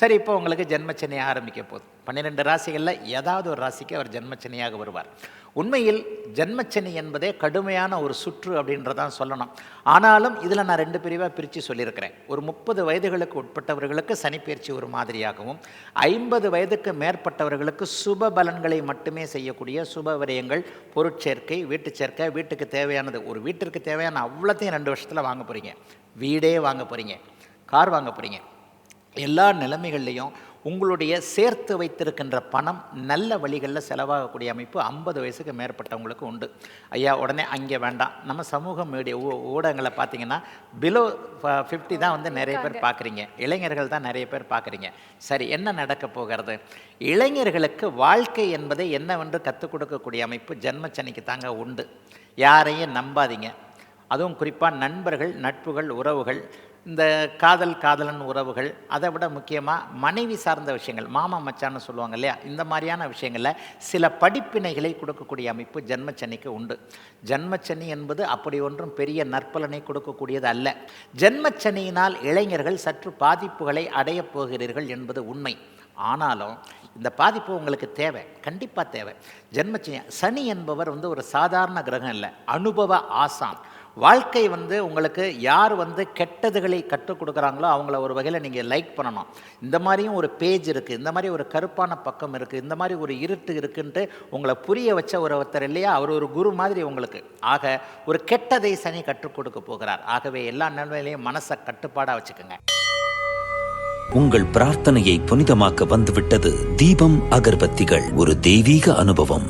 சரி இப்போ உங்களுக்கு ஜென்மச்சனையாக ஆரம்பிக்க போதும் பன்னிரெண்டு ராசிகளில் ஏதாவது ஒரு ராசிக்கு அவர் ஜென்மச்சனியாக வருவார். உண்மையில் ஜென்மச்சனி என்பதே கடுமையான ஒரு சுற்று அப்படின்றதான் சொல்லணும். ஆனாலும் இதில் நான் ரெண்டு பிரிவாக பிரித்து சொல்லியிருக்கிறேன். ஒரு முப்பது வயதுகளுக்கு உட்பட்டவர்களுக்கு சனிப்பயிற்சி ஒரு மாதிரியாகவும் ஐம்பது வயதுக்கு மேற்பட்டவர்களுக்கு சுப பலன்களை மட்டுமே செய்யக்கூடிய சுப விரயங்கள் பொருட்சேர்க்கை வீட்டு சேர்க்கை வீட்டுக்கு தேவையானது. ஒரு வீட்டிற்கு தேவையான அவ்வளோத்தையும் ரெண்டு வருஷத்தில் வாங்க போகிறீங்க வீடே வாங்க போகிறீங்க கார் வாங்க போகிறீங்க எல்லா நிலைமைகள்லையும் உங்களுடைய சேர்த்து வைத்திருக்கின்ற பணம் நல்ல வழிகளில் செலவாகக்கூடிய அமைப்பு ஐம்பது வயசுக்கு மேற்பட்டவங்களுக்கு உண்டு. ஐயா உடனே அங்கே வேண்டாம். நம்ம சமூக மீடியா ஊ ஊடகங்களை பார்த்தீங்கன்னா பிலோ ஃபிஃப்டி தான் வந்து நிறைய பேர் பார்க்குறீங்க. இளைஞர்கள் தான் நிறைய பேர் பார்க்குறீங்க. சரி என்ன நடக்க போகிறது? இளைஞர்களுக்கு வாழ்க்கை என்பதை என்னவென்று கற்றுக் கொடுக்கக்கூடிய அமைப்பு ஜென்மச்சனிக்கு தாங்க உண்டு. யாரையும் நம்பாதீங்க. அதுவும் குறிப்பாக நண்பர்கள் நட்புகள் உறவுகள் இந்த காதல் காதலன் உறவுகள் அதை விட முக்கியமாக மனைவி சார்ந்த விஷயங்கள் மாமா மச்சான்னு சொல்லுவாங்க இல்லையா? இந்த மாதிரியான விஷயங்களில் சில படிப்பினைகளை கொடுக்கக்கூடிய அமைப்பு ஜென்மச்சனிக்கு உண்டு. ஜென்மச்சனி என்பது அப்படி ஒன்றும் பெரிய நற்பலனை கொடுக்கக்கூடியது அல்ல. ஜென்மச்சனியினால் இளைஞர்கள் சற்று பாதிப்புகளை அடையப் போகிறீர்கள் என்பது உண்மை. ஆனாலும் இந்த பாதிப்பு உங்களுக்கு தேவை கண்டிப்பாக தேவை. ஜென்மச்சனி சனி என்பவர் வந்து ஒரு சாதாரண கிரகம் இல்லை அனுபவ ஆசான். வாழ்க்கை வந்து உங்களுக்கு யார் வந்து கெட்டதுகளை கற்றுக் கொடுக்குறாங்களோ அவங்கள ஒரு வகையில் நீங்கள் லைக் பண்ணணும். இந்த மாதிரியும் ஒரு பேஜ் இருக்குது இந்த மாதிரி ஒரு கருப்பான பக்கம் இருக்குது இந்த மாதிரி ஒரு இருட்டு இருக்குன்ட்டு உங்களை புரிய வச்ச ஒரு ஒருத்தர் இல்லையா? அவர் ஒரு குரு மாதிரி உங்களுக்கு. ஆக ஒரு கெட்டதை சனி கற்றுக் கொடுக்க போகிறார். ஆகவே எல்லா நிலைமையிலையும் மனசை கட்டுப்பாடாக வச்சுக்கோங்க. உங்கள் பிரார்த்தனையை புனிதமாக்க வந்துவிட்டது தீபம் அகர்பத்திகள். ஒரு தெய்வீக அனுபவம்.